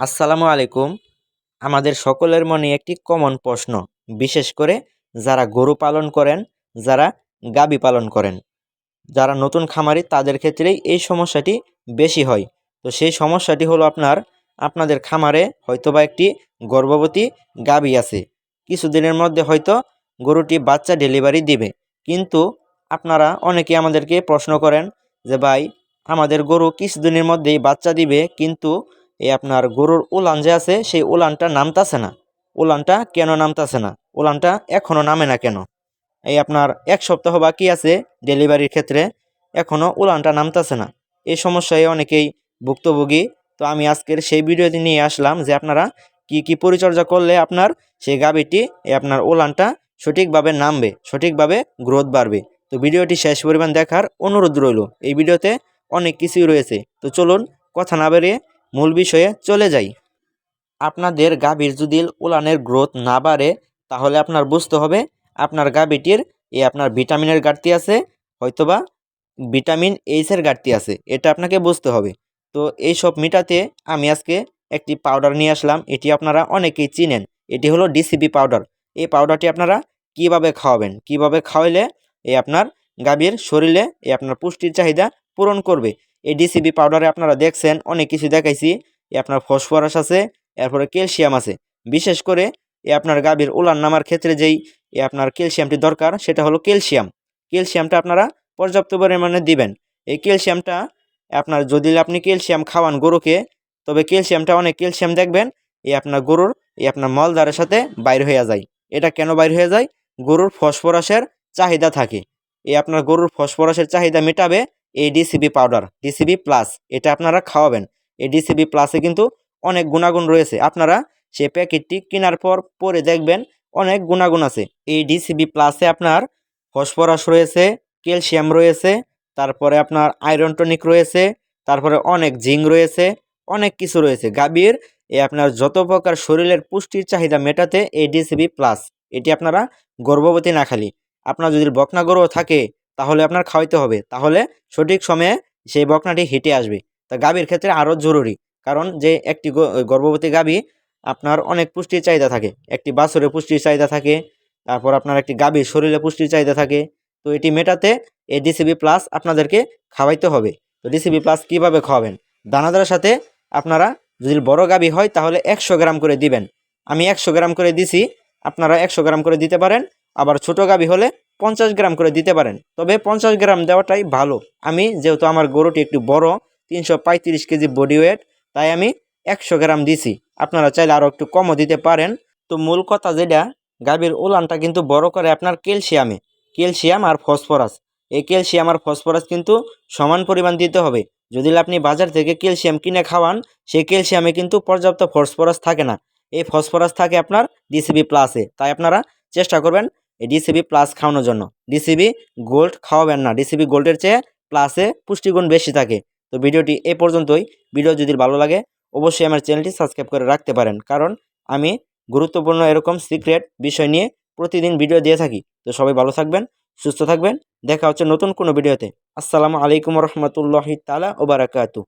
আসসালামু আলাইকুম। আমাদের সকলের মনে একটি কমন প্রশ্ন, বিশেষ করে যারা গরু পালন করেন, যারা গাবি পালন করেন। যারা নতুন খামারি, তাদের ক্ষেত্রেই এই সমস্যাটি বেশি হয়। তো সেই সমস্যাটি হলো আপনার, আপনাদের খামারে হয়তোবা একটি গর্ভবতী গাবি আছে। কিছুদিনের মধ্যে হয়তো গরুটি বাচ্চা ডেলিভারি দিবে। কিন্তু আপনারা অনেকে আমাদেরকে প্রশ্ন করেন যে, ভাই, আমাদের গরু কিছুদিনের মধ্যেই বাচ্চা দিবে, কিন্তু এই আপনার গরুর উলান যে আছে, সেই উলানটা নামতাছে না। উলানটা কেন নামতাছে না? উলানটা এখনও নামে না কেন? এই আপনার এক সপ্তাহ বাকি আছে ডেলিভারির ক্ষেত্রে এখনও উলানটা নামতাছে না। এই সমস্যায় অনেকেই ভুক্তভোগী। তো আমি আজকের সেই ভিডিওটি নিয়ে আসলাম যে আপনারা কি কি পরিচর্যা করলে আপনার সেই গাভীটি আপনার উলানটা সঠিকভাবে নামবে, সঠিকভাবে গ্রোথ বাড়বে। তো ভিডিওটি শেষ পরিমাণ দেখার অনুরোধ রইল। এই ভিডিওতে অনেক কিছুই রয়েছে। তো চলুন কথা না বেরিয়ে মূল বিষয়ে চলে যাই। আপনাদের গাভীর যদি উলানের গ্রোথ না বাড়ে, তাহলে আপনার বুঝতে হবে আপনার গাভীটির এই আপনার ভিটামিনের ঘাটতি আছে, হয়তোবা ভিটামিন এইচের ঘাটতি আছে, এটা আপনাকে বুঝতে হবে। তো এই সব মিটাতে আমি আজকে একটি পাউডার নিয়ে আসলাম, এটি আপনারা অনেকেই চিনেন, এটি হলো ডিসিবি পাউডার। এই পাউডারটি আপনারা কীভাবে খাওয়াবেন? কীভাবে খাওয়াইলে এই আপনার গাভীর শরীরে এই আপনার পুষ্টির চাহিদা পূরণ করবে? এই ডিসিবি পাউডারে আপনারা দেখছেন, অনেক কিছু দেখাইছি। এ আপনার ফসফরাস আছে, এরপরে ক্যালসিয়াম আছে। বিশেষ করে এ আপনার গাভীর উলান নামার ক্ষেত্রে যেই এ আপনার ক্যালসিয়ামটি দরকার, সেটা হলো ক্যালসিয়াম ক্যালসিয়ামটা আপনারা পর্যাপ্ত পরিমাণে দিবেন। এই ক্যালসিয়ামটা আপনার যদি আপনি ক্যালসিয়াম খাওয়ান গরুকে, তবে ক্যালসিয়ামটা অনেক ক্যালসিয়াম দেখবেন এই আপনার গরুর এই আপনার মলদারের সাথে বাইর হয়ে যায়। এটা কেন বাইর হয়ে যায়? গরুর ফসফরাসের চাহিদা থাকে। এই আপনার গরুর ফসফরাসের চাহিদা মেটাবে এই ডিসিবি পাউডার ডিসিবি প্লাস এটা আপনারা খাওয়াবেন। এই ডিসিবি প্লাসে কিন্তু অনেক গুণাগুণ রয়েছে। আপনারা সে প্যাকেটটি কেনার পর পরে দেখবেন অনেক গুণাগুণ আছে। এই ডিসিবি প্লাসে আপনার ফসফরাস রয়েছে, ক্যালসিয়াম রয়েছে, তারপরে আপনার আয়রন টনিক রয়েছে, তারপরে অনেক জিঙ্ক রয়েছে, অনেক কিছু রয়েছে। গাভীর এ আপনার যত প্রকার শরীরের পুষ্টির চাহিদা মেটাতে এই ডিসিবি প্লাস এটি আপনারা গর্ভবতী না খালি। আপনার যদি বকনা গরু থাকে, তাহলে আপনার খাওয়াইতে হবে। তাহলে সঠিক সময়ে সেই বকনাটি হেঁটে আসবে। তা গাভীর ক্ষেত্রে আরও জরুরি, কারণ যে একটি গর্ভবতী গাভী আপনার অনেক পুষ্টির চাহিদা থাকে। একটি বাছরের পুষ্টির চাহিদা থাকে, তারপর আপনার একটি গাভীর শরীরে পুষ্টির চাহিদা থাকে। তো এটি মেটাতে এই ডিসিবি প্লাস আপনাদেরকে খাওয়াইতে হবে। তো ডিসিবি প্লাস কীভাবে খাওয়াবেন? দানাদারের সাথে আপনারা যদি বড় গাভী হয়, তাহলে একশো গ্রাম করে দিবেন। আমি একশো গ্রাম করে দিছি, আপনারা একশো গ্রাম করে দিতে পারেন। আবার ছোট গাভী হলে পঞ্চাশ গ্রাম করে দিতে পারেন। তবে পঞ্চাশ গ্রাম দেওয়াটাই ভালো। আমি যেহেতু আমার গরুটি একটু বড়, তিনশো পঁয়ত্রিশ কেজি বডি ওয়েট তাই আমি একশো গ্রাম দিছি। আপনারা চাইলে আরও একটু কমও দিতে পারেন। তো মূল কথা যেটা, গাভীর উলানটা কিন্তু বড় করে আপনার ক্যালসিয়ামে। ক্যালসিয়াম আর ফসফরাস। এই ক্যালসিয়াম আর ফসফরাস কিন্তু সমান পরিমাণ দিতে হবে। যদি আপনি বাজার থেকে ক্যালসিয়াম কিনে খাওয়ান, সেই ক্যালসিয়ামে কিন্তু পর্যাপ্ত ফসফরাস থাকে না। এই ফসফরাস থাকে আপনার ডিসিবি প্লাসে তাই আপনারা চেষ্টা করবেন ডিসিবি প্লাস খাওয়ানোর জন্য। ডিসিবি গোল্ড খাওয়াবেন না। ডিসিবি গোল্ডের চেয়ে প্লাসে পুষ্টিগুণ বেশি থাকে। তো ভিডিওটি এ পর্যন্তই। ভিডিও যদি ভালো লাগে, অবশ্যই আমার চ্যানেলটি সাবস্ক্রাইব করে রাখতে পারেন। কারণ আমি গুরুত্বপূর্ণ এরকম সিক্রেট বিষয় নিয়ে প্রতিদিন ভিডিও দিয়ে থাকি। তো সবাই ভালো থাকবেন, সুস্থ থাকবেন। দেখা হচ্ছে নতুন কোনো ভিডিওতে। আসসালামু আলাইকুম রহমতুল্লাহি তালা ওবারাকাতু